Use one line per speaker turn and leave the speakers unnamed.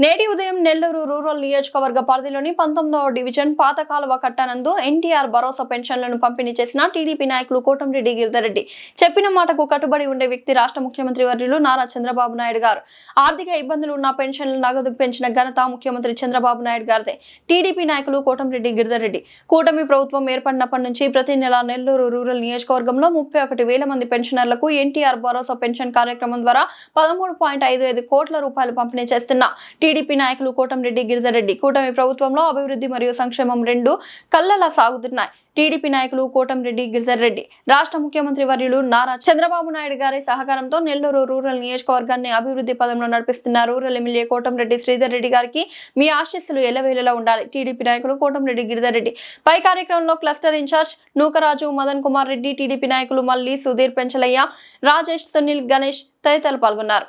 నేటి ఉదయం నెల్లూరు రూరల్ నియోజకవర్గ పరిధిలోని పంతొమ్మిదవ డివిజన్ పాతకాలువ కట్టనందు ఎన్టీఆర్ భరోసా పెన్షన్లను పంపిణీ చేసిన టీడీపీ నాయకులు కోటంరెడ్డి గిరిధరెడ్డి చెప్పిన మాటకు కట్టుబడి ఉండే వ్యక్తి రాష్ట్ర ముఖ్యమంత్రి వర్యులు నారా చంద్రబాబు నాయుడు గారు. ఆర్థిక ఇబ్బందులు ఉన్న పెన్షన్లు నగదుకు పెంచిన ఘనత ముఖ్యమంత్రి చంద్రబాబు నాయుడు గారిదే. టీడీపీ నాయకులు కోటంరెడ్డి గిరిధరెడ్డి కూటమి ప్రభుత్వం ఏర్పడినప్పటి నుంచి ప్రతి నెల నెల్లూరు రూరల్ నియోజకవర్గంలో ముప్పై ఒకటి వేల మంది పెన్షనర్లకు ఎన్టీఆర్ భరోసా పెన్షన్ కార్యక్రమం ద్వారా పదమూడు పాయింట్ ఐదు ఐదు కోట్ల రూపాయలు పంపిణీ చేస్తున్న టీడీపీ నాయకులు కోటంరెడ్డి గిరిజారెడ్డి కూటమి ప్రభుత్వంలో అభివృద్ధి మరియు సంక్షేమం రెండు కళ్ళలా సాగుతున్నాయి. టీడీపీ నాయకులు కోటంరెడ్డి గిరిజారెడ్డి రాష్ట్ర ముఖ్యమంత్రి వర్యులు నారా చంద్రబాబు నాయుడు గారి సహకారంతో నెల్లూరు రూరల్ నియోజకవర్గాన్ని అభివృద్ధి పదంలో నడిపిస్తున్న రూరల్ ఎమ్మెల్యే కోటంరెడ్డి శ్రీధర్ రెడ్డి గారికి మీ ఆశీస్సులు ఎలవేళలా ఉండాలి. టీడీపీ నాయకులు కోటంరెడ్డి గిరిజారెడ్డి పై కార్యక్రమంలో cluster incharge Nookaraju Madan Kumar Reddy TDP నాయకులు మల్లి సుధీర్ పెంచలయ్య రాజేష్ సునీల్ గణేష్ తదితరులు పాల్గొన్నారు.